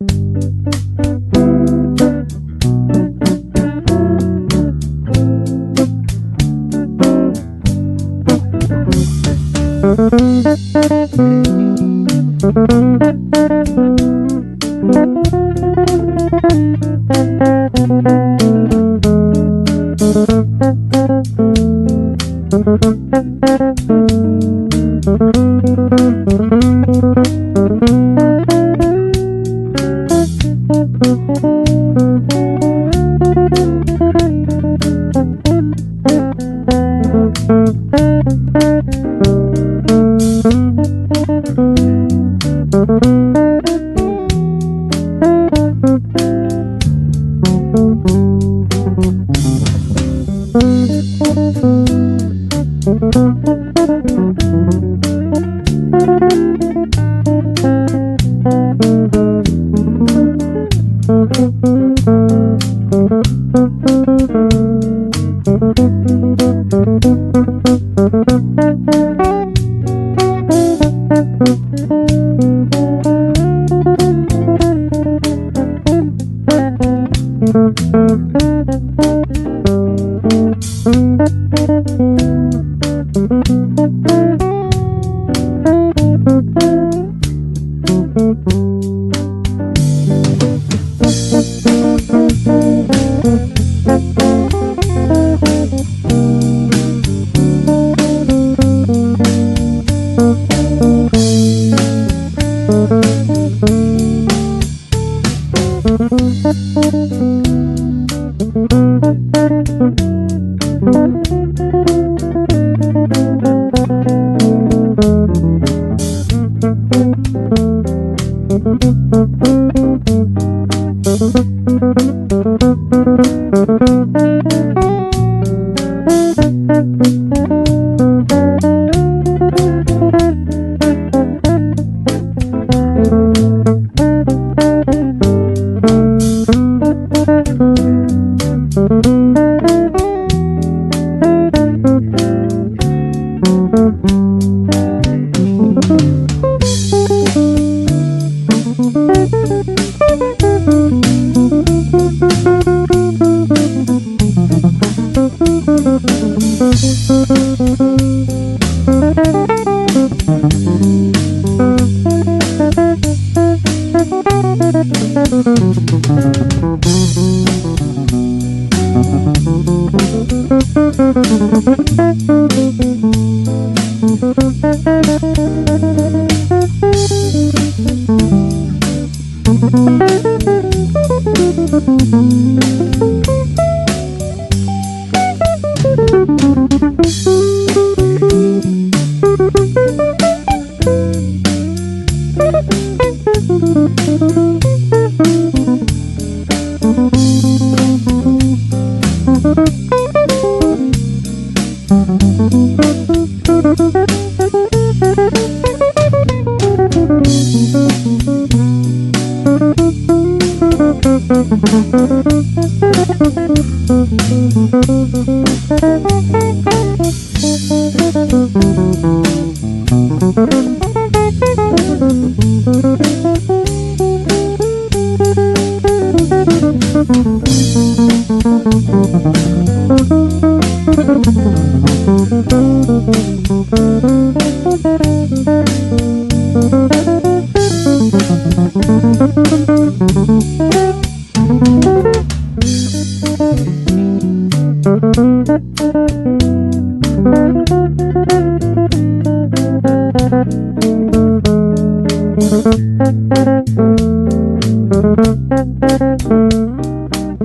ဟယ်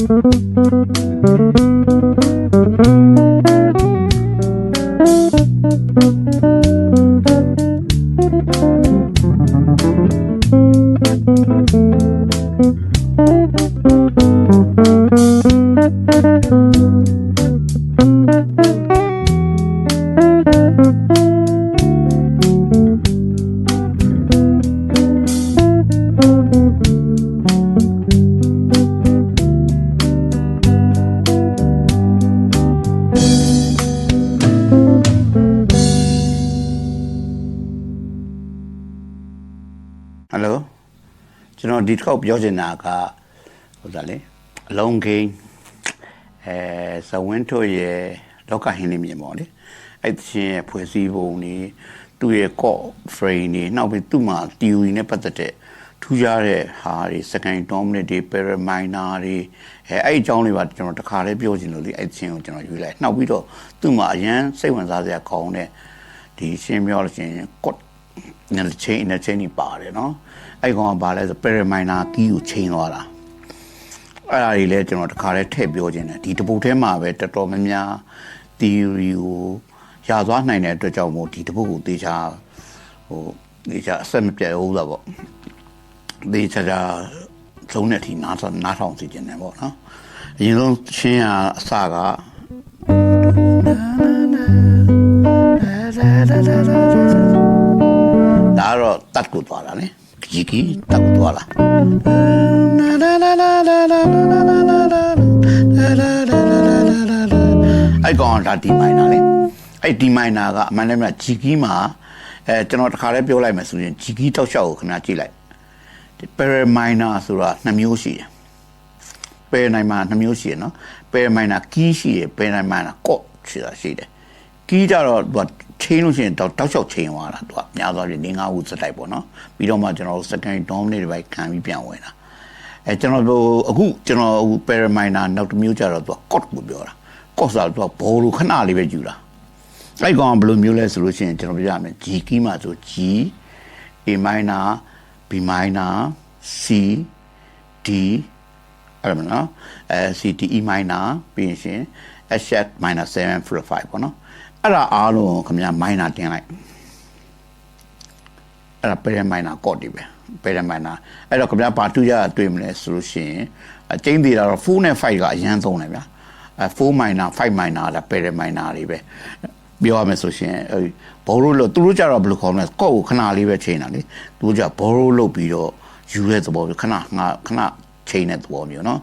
လိုကျ တော်ဒီတစ်ခေါက်ပြောချင်တာကဟိုဒါလေအလုံးကိန်းအဲဇဝင်းထွရဲ့လောကဟင်းနေမြင်ပေါ့လေအဲ့ဒီချင်းရဲ့ဖွဲ့စည်းပုံနေသူ့ရဲ့ core frame နေနောက်ပြီးသူ့မှာ theory နဲ့ပတ်သက်တဲ့ထူးခြားတဲ့ဟာတွေ second dominant တွေ paraminer တွေအဲအဲ့ဒီအကြောင်းလေးပါကျွန်တော်တခါလေးပြောချင်လို့လေအဲ့ဒီချင်းကိုကျွန်တော်ယူလိုက်နောက်ပြီးတော့သူ့မှာအရန်စိတ်ဝင်စားစရာကောင်းတဲ့ဒီရှင်းပြောလို့ရှိရင် code နဲ့ chain နဲ့ chain ကြီးပါတယ်နော် အဲ့ကောင်ကဘာလဲဆို paraminer key ကိုချိန်သွားတာအဲ့ဒါကြီးလဲကျွန်တော်တခါလဲထည့်ပြောခြင်းတယ်ဒီတပုတ်ထဲမှာပဲတော်တော်များများ theory ကိုရသွားနိုင်တဲ့အတွက်ကြောင့်မို့ဒီတပုတ်ကိုသေချာဟိုသေချာအဆက်မပြတ်ဟုတ်တာပေါ့သေချာချာသုံးတဲ့အထိနားထောင်နားထောင်စီခြင်းတယ်ပေါ့နော်အရင်ဆုံးရှင်းရအစကဒါတော့တတ်ကိုသွားတာလေ ကြီးကြီးတတ်ကိုသွားလာအဲ့ကောင်ကဒါဒီမိုင်နာလေအဲ့ဒီမိုင်နာကအမှန်တမ်းကဂျီကီမှာအဲကျွန်တော်တခါလေးပြောလိုက်မယ်ဆိုရင်ဂျီကီတောက်လျှောက်ကိုခဏကြည့်လိုက်ဒီပရမိုင်နာဆိုတာနှစ်မျိုးရှိတယ်ပယ်နိုင်မှာနှစ်မျိုးရှိတယ်နော်ပယ်မိုင်နာကီးရှိတယ်ပယ်နိုင်မှာကော့ရှိတာရှိတယ် ကီးကြတော့သူကချိန်လို့ရှိရင်တောက်တောက်လျှောက်ချိန်သွားတာသူကများသွားပြီ၄၅ခုစတိုက်ပေါ့နော်ပြီးတော့မှကျွန်တော် second dominate တွေပဲခံပြီးပြန်ဝင်တာအဲကျွန်တော်တို့အခုကျွန်တော်အခု paraminer နောက်တစ်မျိုးကြတော့သူက cot ကိုပြောတာ cot ဆိုတာသူကဘောလိုခဏလေးပဲယူတာအဲ့ကောင်ကဘယ်လိုမျိုးလဲဆိုလို့ရှိရင်ကျွန်တော်ပြရမယ် G key မှာဆို G A minor B minor C D အဲ့ဒါမနော်အဲ C D E minor ပြီးရင်ရှင် F sharp minor 7 for 5ပေါ့နော် အဲ့ဒါအားလုံးကိုခင်ဗျာ minor တင်လိုက်အဲ့ဒါ parent minor code တွေပဲ parent minor အဲ့တော့ခင်ဗျာဘာတူရတွေ့မလဲဆိုလို့ရှိရင်အကျင်းသေးတာတော့4နဲ့5ကအရန်သုံးတယ်ဗျာအဲ4 minor 5 minor ဒါ parent minor တွေပဲပြောရမယ်ဆိုရှင်ဘောရိုးလို့သူတို့ကြတော့ဘယ်လိုခေါ်မလဲကော့ကိုခဏလေးပဲချိန်တာလေသူတို့ကြဘောရိုးလုပ်ပြီးတော့ယူတဲ့သဘောမျိုးခဏငါခဏချိန်တဲ့သဘောမျိုးเนาะ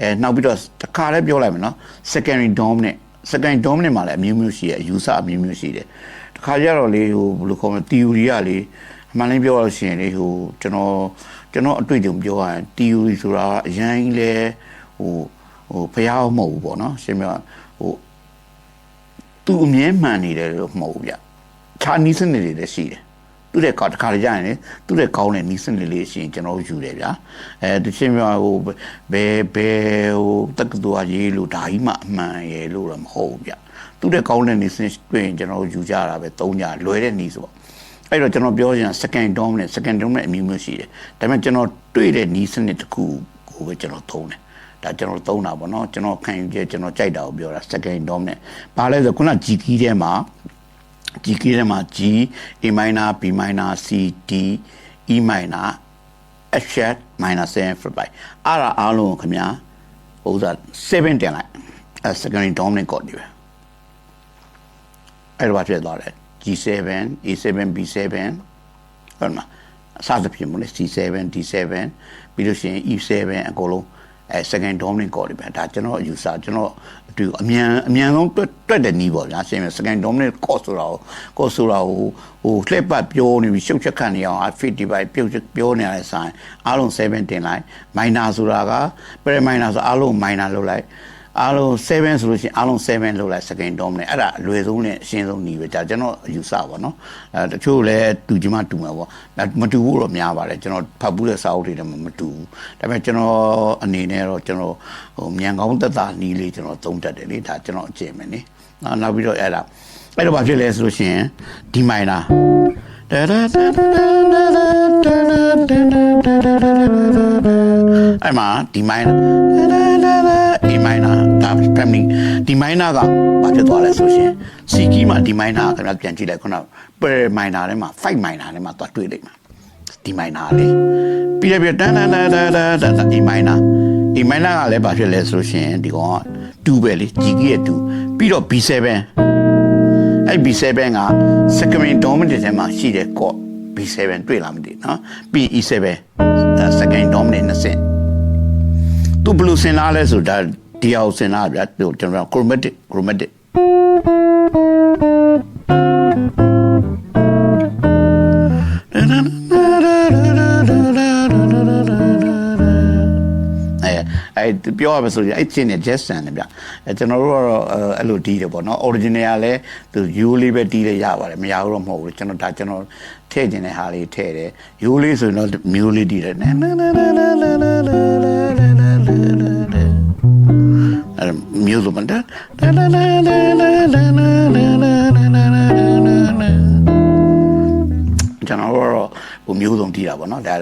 အဲနောက်ပြီးတော့တခါလေးပြောလိုက်မယ်เนาะ secondary dominant secondary dominant မှာလည်းအမျိုးမျိုးရှိတယ်အယူဆအမျိုးမျိုးရှိတယ်တခါကျတော့လေဟိုဘယ်လိုခေါ်မလဲ theory ကလေအမှန်လေးပြောရလို့ရှိရင်လေဟိုကျွန်တော်ကျွန်တော်အတွေ့အကြုံပြောရရင် theory ဆိုတာအရင်ကြီးလေဟိုဟိုဖျားမဟုတ်ဘူးပေါ့နော်ရှင်းပြဟိုသူအမြဲမှန်နေတယ်လို့မဟုတ်ဘူးဗျခြားနီးစနစ်တွေလည်းရှိတယ် သူတဲ့ကောတခါကြရင်လေသူတဲ့ကောင်းတဲ့နီးစနစ်လေးရှိရင်ကျွန်တော်ယူတယ်ဗျာအဲတချင်းပြဟိုဘယ်ဘယ်ဟိုတက္ကသိုလ်ရေးလို့ဒါကြီးမှအမှန်ရဲ့လို့တော့မဟုတ်ဘူးဗျသူတဲ့ကောင်းတဲ့နီးစနစ်တွေ့ရင်ကျွန်တော်ယူကြတာပဲသုံးကြလွယ်တဲ့နီးဆိုပေါ့အဲ့တော့ကျွန်တော်ပြောချင် second dominant second dominant အမျိုးမျိုးရှိတယ်ဒါပေမဲ့ကျွန်တော်တွေ့တဲ့နီးစနစ်တစ်ခုကိုပဲကျွန်တော်သုံးတယ်ဒါကျွန်တော်သုံးတာပေါ့နော်ကျွန်တော်ခံယူချက်ကျွန်တော်ကြိုက်တာကိုပြောတာ second dominant ဘာလဲဆိုခုန G key ထဲမှာ G key ထဲမှာ G A minor B minor C D E minor F sharp minor 7 for by အားရအားလုံးကိုခင်ဗျာဟိုဥစား7တင်လိုက်အဲ secondary dominant chord တွေပဲအဲ့တော့ဖြစ်သွားတယ် G7 A7 B7 ဟုတ်မှာအစသဖြင့်မလို့ C7 D7 ပြီးလို့ရှိရင် E7 အကုန်လုံးအဲ second dominant chord တွေပဲဒါကျွန်တော်အယူဆကျွန်တော် အတူအမြန်အမြန်ဆုံးတွက်တွက်တဲ့နီးပေါ့ဗျာရှင်းမယ် second dominant chord ဆိုတာကို chord ဆိုတာကိုဟိုလှည့်ပတ်ပြောနေပြီးရှုပ်ချက်ခတ်နေအောင် fit divide ပြုတ်ပြောနေရတဲ့ဆိုင်အားလုံး7တင်လိုက် minor ဆိုတာက pre minor ဆိုအားလုံး minor လုပ်လိုက် အားလုံး7ဆိုလို့ရှိရင်အားလုံး7လောက်လိုက် second dom နဲ့အဲ့ဒါအလွယ်ဆုံးနဲ့အရှင်းဆုံးညီပဲဒါကျွန်တော်ယူဆပါနော်အဲတချို့လည်းတူချင်မှတူမှာပေါ့ဒါမတူဘူးတော့များပါတယ်ကျွန်တော်ဖတ်ဘူးတဲ့စာအုပ်တွေလည်းမတူဘူးဒါပေမဲ့ကျွန်တော်အနေနဲ့တော့ကျွန်တော်ဟိုမြန်ကောင်းသက်သာညီလေးကျွန်တော်သုံးတတ်တယ်လေဒါကျွန်တော်အကျင့်မယ်နိနောက်ပြီးတော့အဲ့ဒါအဲ့တော့ဘာဖြစ်လဲဆိုလို့ရှိရင်ဒီမိုင်နာအဲ့မှာဒီမိုင်နာ ဒီမိုင်နာဒါ family ဒီမိုင်နာကဘာဖြစ်သွားလဲဆိုရှင်စီကီမှာဒီမိုင်နာကကျွန်တော်ပြန်ကြည့်လိုက်ခုန per minor ထဲမှာ5 minor ထဲမှာသွားတွေ့လိုက်မှာဒီမိုင်နာလေပြီးတော့ပြတန်းတန်းတန်းတန်းတန်းဒီမိုင်နာဒီမိုင်နာကလည်းဘာဖြစ်လဲဆိုရှင်ဒီကောင်က2ပဲလေဂျီကီရဲ့2ပြီးတော့ B7 အဲ့ B7 က secondary dominant ထဲမှာရှိတဲ့ chord B7 တွေ့လားမသိနော် PE7 second dominant နဲ့ဆင့်သူဘယ်လိုဆင်လာလဲဆိုဒါ ဒီအောင်စင်လာဗျာဟိုကျွန်တော် chromatic chromatic အဲပြောရမဆိုရင်အဲ့ချင်းနဲ့ jazz ဆန်တယ်ဗျအဲကျွန်တော်တို့ကတော့အဲ့လိုတီးတယ်ပေါ့နော် original ကလည်းသူယူလေးပဲတီးလေးရပါတယ်မရဘူးတော့မဟုတ်ဘူးကျွန်တော်ဒါကျွန်တော်ထည့်ကျင်တဲ့ဟာလေးထည့်တယ်ယူလေးဆိုရင်တော့မျိုးလေးတီးတယ်နာနာနာနာနာ မျိုးစုံမတကျွန်တော်တို့ဟိုမျိုးစုံတီးတာပေါ့နော်ဒါ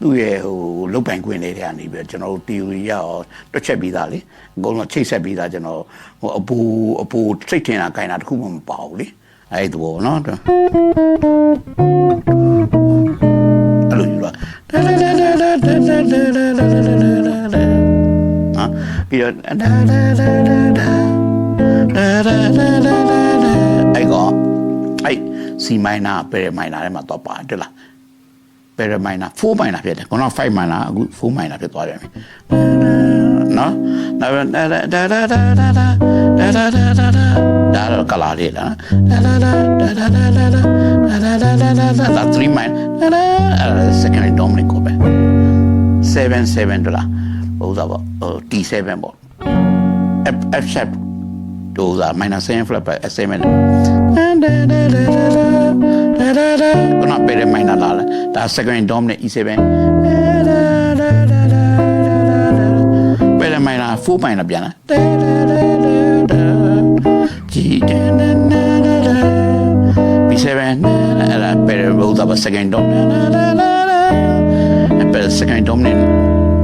သူ့ရဲ့ဟိုလုတ်ပိုင်ခွင့်လေးတွေကနေပြီးကျွန်တော်တို့ theory ရအောင်တွက်ချက်ပြီးသားလေအကုန်လုံးချိတ်ဆက်ပြီးသားကျွန်တော်ဟိုအပူအပူစိတ်ထင်တာခိုင်တာတခုမှမပါဘူးလေအဲ့ဒီဘောနော်အဲ့လိုယူတာ ပြီးတော့အဲ့ကောအဲ့ C minor ပဲ minor ထဲမှာတော့ပါတယ်လား para minor 4 minor ဖြစ်တယ်ခုန5 minor အခု4 minor ဖြစ်သွားပြန်ပြီနော်ဒါဒါဒါဒါဒါဒါဒါဒါဒါဒါဒါဒါတော့ကလာလေးလားဒါဒါဒါဒါဒါဒါဒါဒါဒါဒါဒါဒါဒါ3 minor ဒါဒါ second dominant ကိုပဲ7 7ဒေါ် ဥစားပေါ့ဟို T7 ပေါ့ F F sharp တို့ဥစား minor 7 flat ပဲ SM နဲ့ဘနာပေရ minor လာလာဒါ second dom နဲ့ E7 ပေရ minor 4 minor ပြန်လာကြည်ပြီး seven အဲ့ဒါ pedal roll တာ second dom pedal second dominant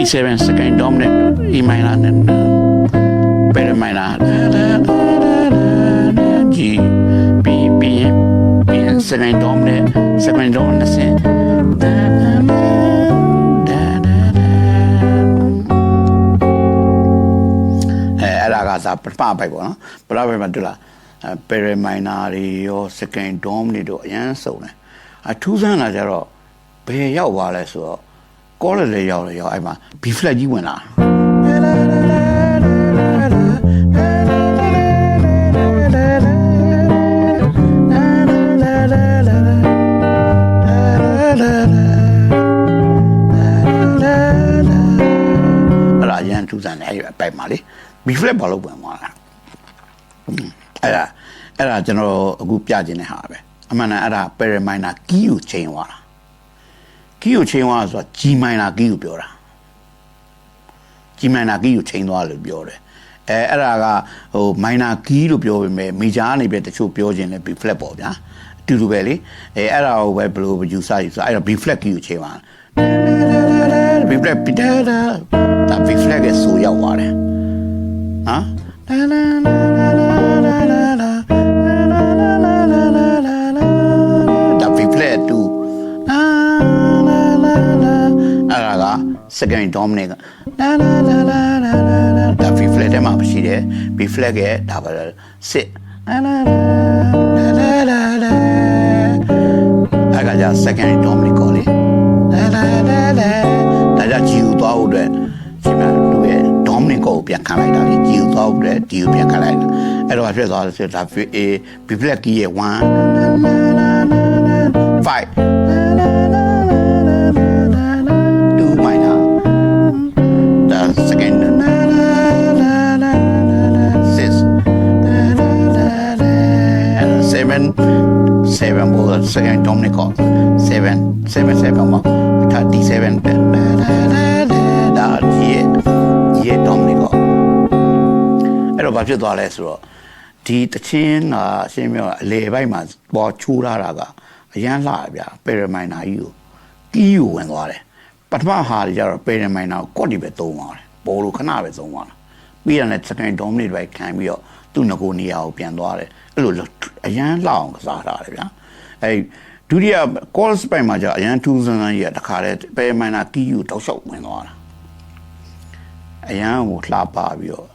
B7 second dominant E minor နဲ့ B minor G B B B second dominant second dominant နဲ့အဲအဲ့ဒါကသာပထမပိုက်ပေါ့နော်ပထမပိုက်မှာတွေ့လားအဲပယ်ရမိုင်နာတွေရောစကန်ဒုံးတွေတော့အရန်စုံတယ်အထူးဆန်းလာကြတော့ဘယ်ရောက်သွားလဲဆိုတော့ ကောလလေရောက်လေရောက်အဲ့မှာ B flat ကြီးဝင်လာအဲ့ဒါအရန်ထူးဆန်းတယ်အဲ့အပိုက်မှာလေ B flat ဘာလို့ဝင်သွားလဲအဲ့ဒါအဲ့ဒါကျွန်တော်အခုပြခြင်းတဲ့ဟာပဲအမှန်တန်အဲ့ဒါ paraminer key ကိုချိန်သွားတာ key ကိုချိန်သွားဆိုတာ G minor key ကိုပြောတာ G minor key ကိုချိန်သွားလို့ပြောတယ်အဲအဲ့ဒါကဟို minor key လို့ပြောပေမဲ့ major ကနေပဲတချို့ပြောခြင်းလဲ B flat ပေါ့ဗျာအတူတူပဲလေအဲအဲ့ဒါကိုပဲဘယ်လို user ယူဆိုအဲ့တော့ B flat key ကိုချိန်သွား B flat ပီတာဒါ B flat ရဲ့ဆိုရောက်သွားတယ်နော် ဒါက second dominant ကလာလာလာလာလာလာဒါ B flat ထဲမှာရှိတယ် B flat ရဲ့ဒါပါစစ်လာလာလာလာလာအဲ့ကကြ second dominant ကိုလေလာလာလာလာဒါကြကြည့်ဦးသွားဖို့အတွက်ဒီမှာလူရဲ့ dominant ကိုပြန်ခံလိုက်တာလေကြည့်ဦးသွားဖို့အတွက်ဒီကိုပြန်ခံလိုက်တာအဲ့တော့ဖြစ်သွားတယ်ဆိုဒါ A B flat key ရဲ့1 5 7 bullet 7 dominico 7 7 7 ma 37 da ye ye dominico အဲ့တော့ဘာဖြစ်သွားလဲဆိုတော့ဒီတချင်းကအရှင်းပြောအလေပိုက်မှာပေါ်ချိုးလာတာကအရန်လှဗျာပေရမိုင်နာကြီးကိုကီးယူဝင်သွားတယ်ပထမဟာကြီးကတော့ပေရမိုင်နာကိုကော့တီပဲသုံးသွားတယ်ဘောလို့ခဏပဲသုံးသွားတာပြီးရတဲ့ second dominate ပဲခံပြီးတော့သူ့ငကိုနေရာကိုပြန်သွားတယ် အဲ့လိုအရန်လှအောင်ကစားထားတယ်ဗျာအဲ့ဒုတိယ call spike မှာကျအရန်ထူးဆန်းဆန်းကြီးကတခါတည်းပယ်ရမိုင်နာကီးကိုတောက်လျှောက်ဝင်သွားတာ အရန်ကိုလှပပြီးတော့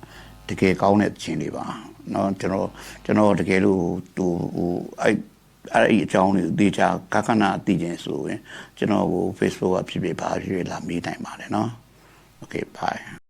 တကယ်ကောင်းတဲ့သချင်းတွေပါเนาะကျွန်တော်ကျွန်တော်တကယ်လို့သူဟိုအဲ့အဲ့ဒီအကြောင်းကိုတေချာကခဏသိခြင်းဆိုရင်ကျွန်တော်ကို Facebook ကဖြစ်ဖြစ်ပါဖြစ်ဖြစ်လာမေးနိုင်ပါတယ်เนาะ Okay bye